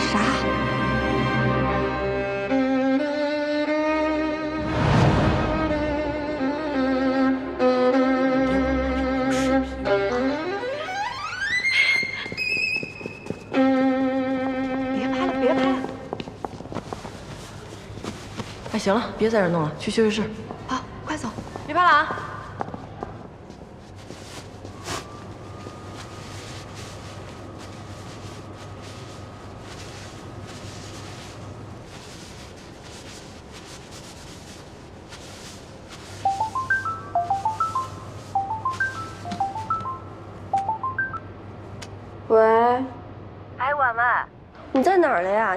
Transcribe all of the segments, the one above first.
啥？别拍了，别拍了！哎，行了，别在这弄了，去休息室。好，快走。别拍了啊！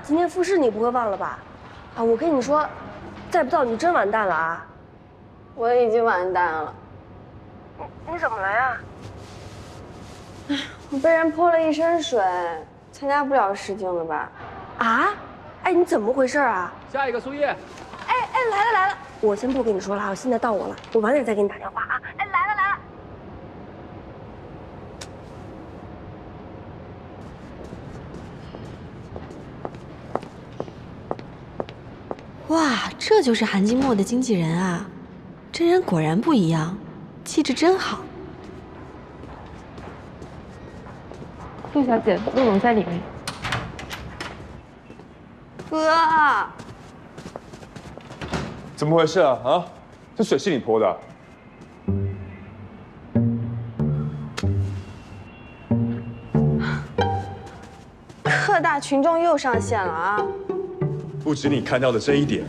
今天复试你不会忘了吧？啊，我跟你说，再不到你真完蛋了啊！我已经完蛋了，你怎么了呀？哎我被人泼了一身水，参加不了试镜了吧？啊？哎，你怎么回事啊？下一个苏叶，哎哎，来了来了！我先不跟你说了啊，现在到我了，我晚点再给你打电话啊。哇，这就是韩金墨的经纪人啊！真人果然不一样，气质真好。陆小姐，陆总在里面。哥，怎么回事啊？啊，这水是你泼的？各大群众又上线了啊！不止你看到的这一点，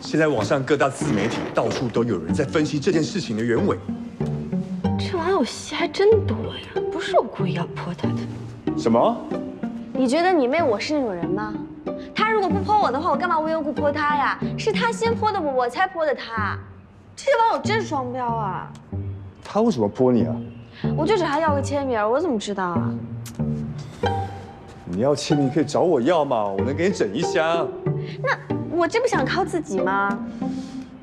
现在网上各大自媒体到处都有人在分析这件事情的原委。这网友戏还真多呀，不是我故意要泼他的。什么？你觉得你妹我是那种人吗？她如果不泼我的话，我干嘛无缘无故泼她呀？是她先泼的我，我才泼的她。这些网友真双标啊！她为什么泼你啊？我就找她要个签名，我怎么知道啊？你要签名可以找我要嘛，我能给你整一箱。那我这不想靠自己吗？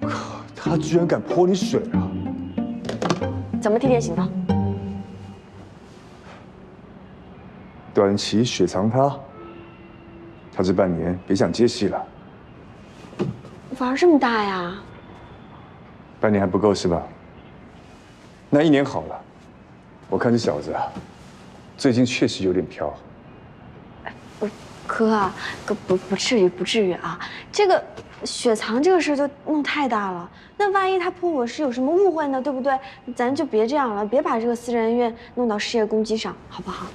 靠他居然敢泼你水啊！怎么替天行道？短期雪藏他，他这半年别想接戏了。玩这么大呀？半年还不够是吧？那一年好了，我看这小子啊，最近确实有点飘。哥啊，哥不不至于不至于啊，这个雪藏这个事儿就弄太大了。那万一他泼我是有什么误会呢？对不对？咱就别这样了，别把这个私人恩怨弄到事业攻击上，好不好？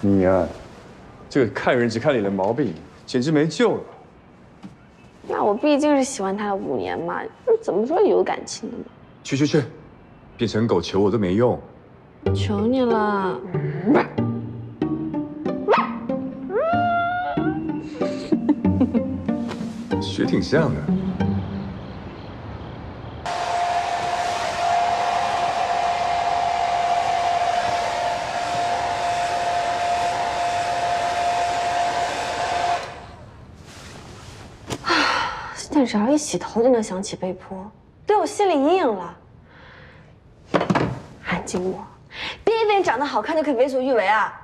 你呀、这个看人只看脸的毛病，简直没救了。那我毕竟是喜欢他了五年嘛，那怎么说也有感情的嘛？去去去，变成狗求我都没用。求你了，学挺像的。现在只要一洗头就能想起被泼，对我心理阴影了。韩静墨，别以为你长得好看就可以为所欲为啊！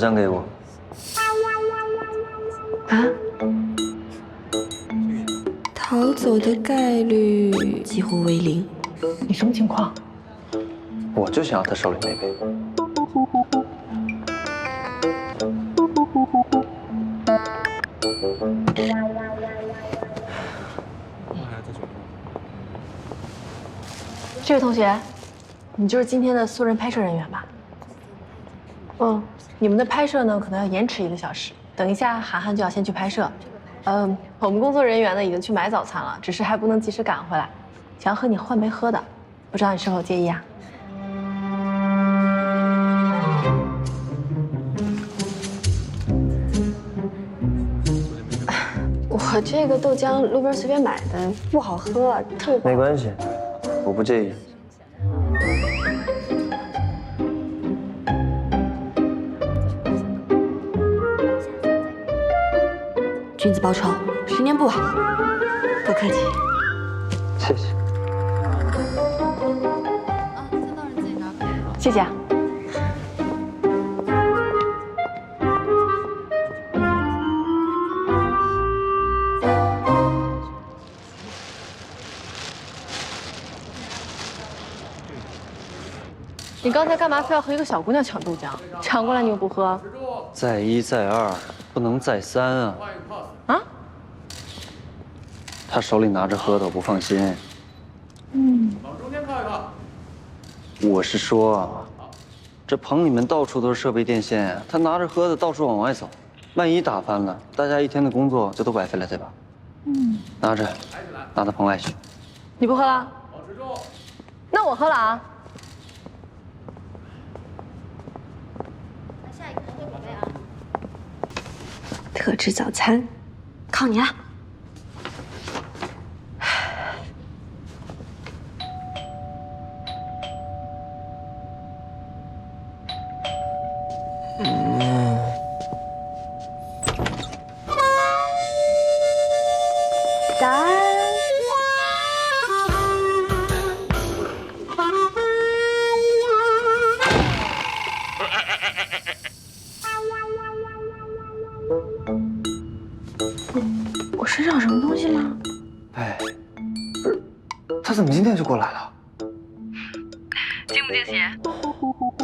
豆浆给我。啊逃走的概率几乎为零。你什么情况？我就想要他手里那杯。这位同学，你就是今天的素人拍摄人员吧？嗯，你们的拍摄呢，可能要延迟一个小时。等一下，涵涵就要先去拍摄。嗯，我们工作人员呢已经去买早餐了，只是还不能及时赶回来。想要和你换杯喝的，不知道你是否介意啊？我这个豆浆路边随便买的，不好喝，特别没关系，我不介意。报仇，十年不晚。不客气。谢谢。谢谢啊。你刚才干嘛非要和一个小姑娘抢豆浆？抢过来你又不喝？再一再二，不能再三啊！啊？他手里拿着喝的，我不放心。嗯。往中间靠一靠。我是说啊，这棚里面到处都是设备电线，他拿着喝的到处往外走，万一打翻了，大家一天的工作就都白费了，对吧？嗯。拿着，拿到棚外去。你不喝了？保持住。那我喝了啊。特制早餐，靠你了。早安。我身上有什么东西吗？哎，不是，他怎么今天就过来了？惊不惊喜？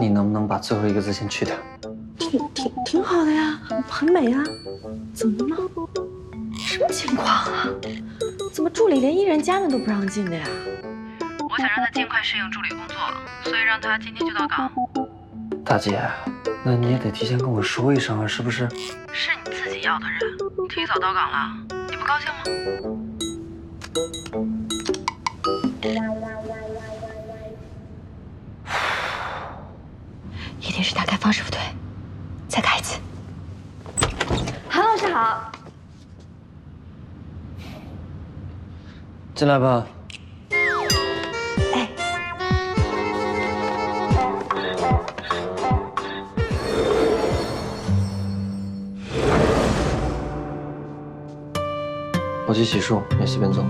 你能不能把最后一个字先去掉？挺挺挺好的呀，很很美啊。怎况啊？怎么助理连艺人家门都不让进的呀？我想让他尽快适应助理工作，所以让他今天就到岗。大姐，那你也得提前跟我说一声啊，是不是？是你自己要的人，提早到岗了，你不高兴吗？一定是打开方式不对，再开一次。韩老师好。进来吧。哎，我去洗漱，你随便坐。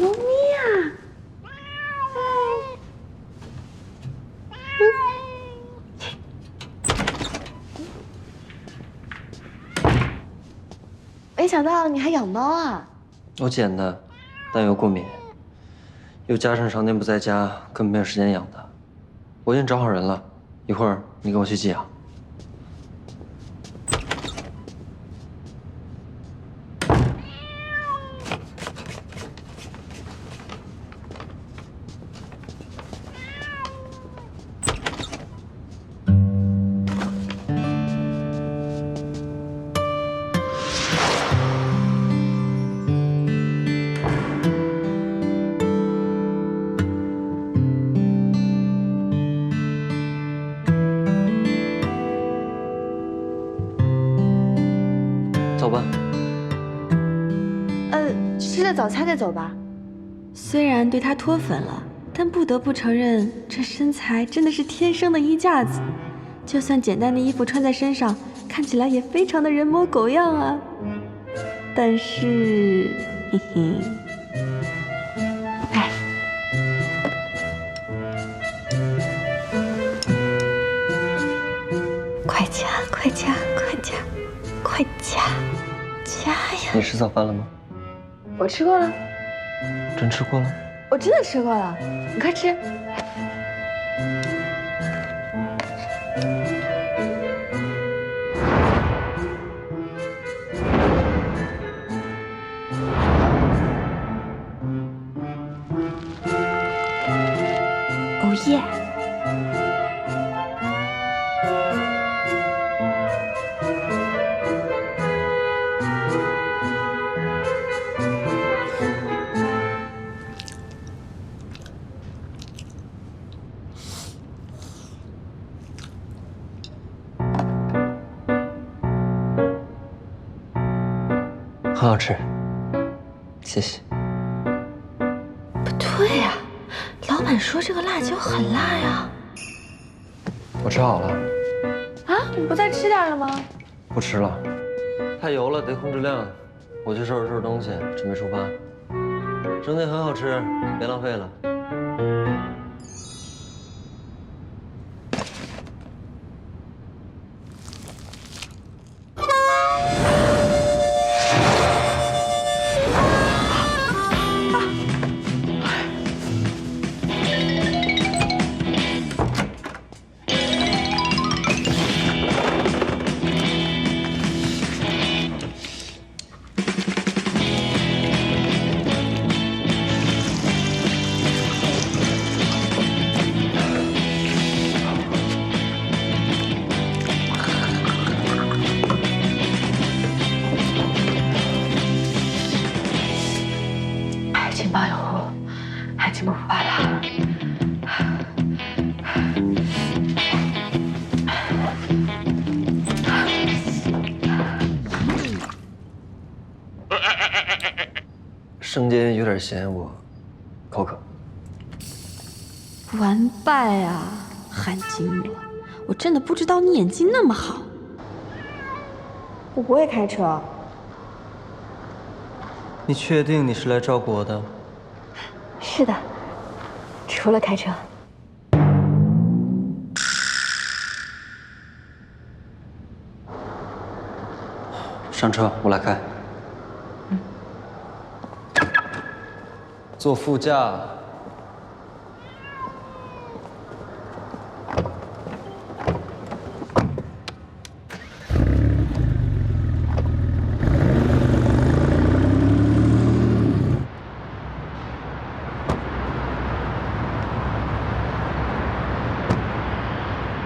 猫咪啊！没想到你还养猫啊！我捡的，但又过敏，又加上常年不在家，根本没有时间养它。我已经找好人了，一会儿你跟我去寄养。走吧。呃，吃了早餐再走吧。虽然对他脱粉了，但不得不承认，这身材真的是天生的衣架子。就算简单的衣服穿在身上，看起来也非常的人模狗样啊。但是，嘿嘿，你吃早饭了吗？我吃过了，真吃过了？我真的吃过了，你快吃。很好吃，谢谢。不对呀、老板说这个辣椒很辣呀。我吃好了，啊，你不再吃点了吗？不吃了。太油了，得控制量。我去收拾收拾东西，准备出发。生煎很好吃，别浪费了。爱情不腐败了。生煎有点咸，我口渴。完败啊，韩金墨！我真的不知道你演技那么好。我不会开车，你确定你是来照顾我的？是的，除了开车。上车，我来开。嗯坐副驾。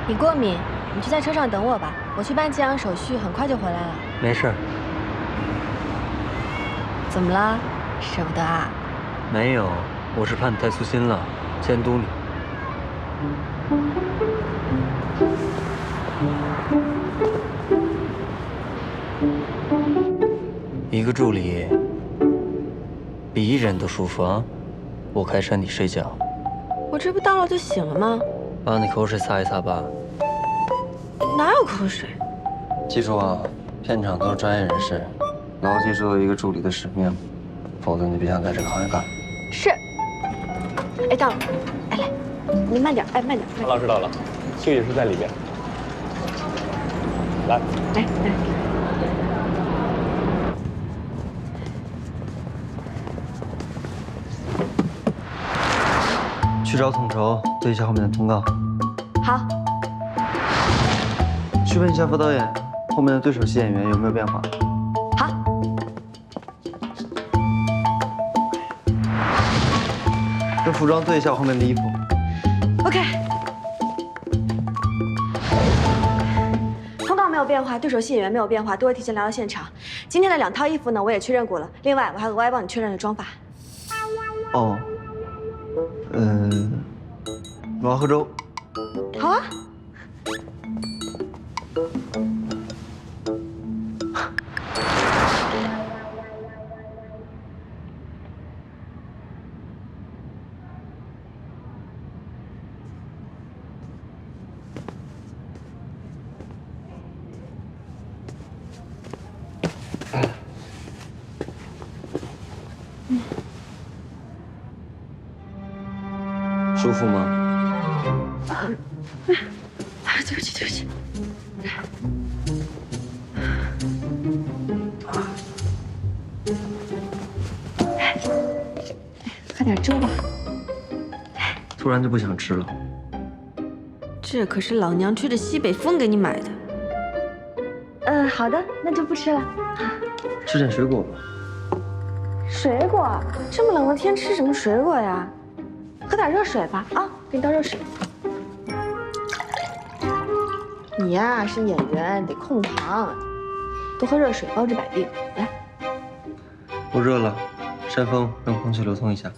你过敏，你就在车上等我吧，我去办寄养手续，很快就回来了。没事，怎么了？舍不得啊？没有，我是怕你太粗心了，监督你。一个助理比一人都舒服啊！我开车，你睡觉，我这不到了就醒了吗？把你口水擦一擦吧。哪有口水？记住啊，片场都是专业人士，牢记作为一个助理的使命，否则你别想在这个行业干。是。哎，到了。哎，来，您慢点，哎，慢点。老师到了，休息室在里边。来，来来。去找统筹对一下后面的通告。好。去问一下副导演，后面的对手戏演员有没有变化？好，跟服装对一下后面的衣服。OK。通告没有变化，对手戏演员没有变化，都会提前来到现场。今天的两套衣服呢，我也确认过了。另外，我还额外帮你确认了妆发。哦，嗯，我要喝粥服吗？啊，对不起，对不起。喝点粥吧，突然就不想吃了。这可是老娘吹着西北风给你买的。嗯，好的，那就不吃了。吃点水果吧。水果？这么冷的天吃什么水果呀？喝点热水吧。啊，给你倒热水。你呀、是演员，得控糖，多喝热水，包治百病。来，不热了，扇风，让空气流通一下。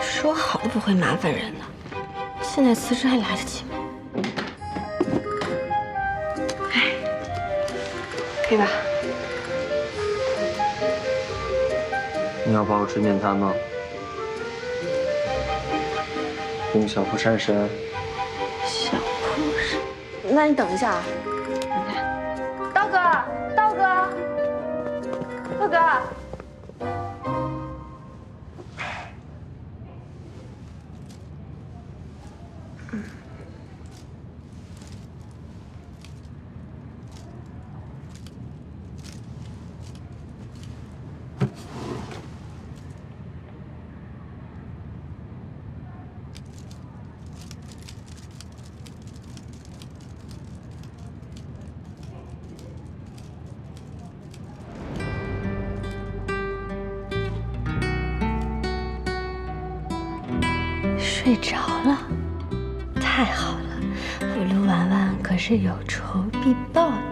说好的不会麻烦人呢，现在辞职还来得及吗？哎，可以吧？你要把我吹面瘫吗？用小破山神。小破山，那你等一下啊睡着了，太好了，我陆婉婉可是有仇必报的。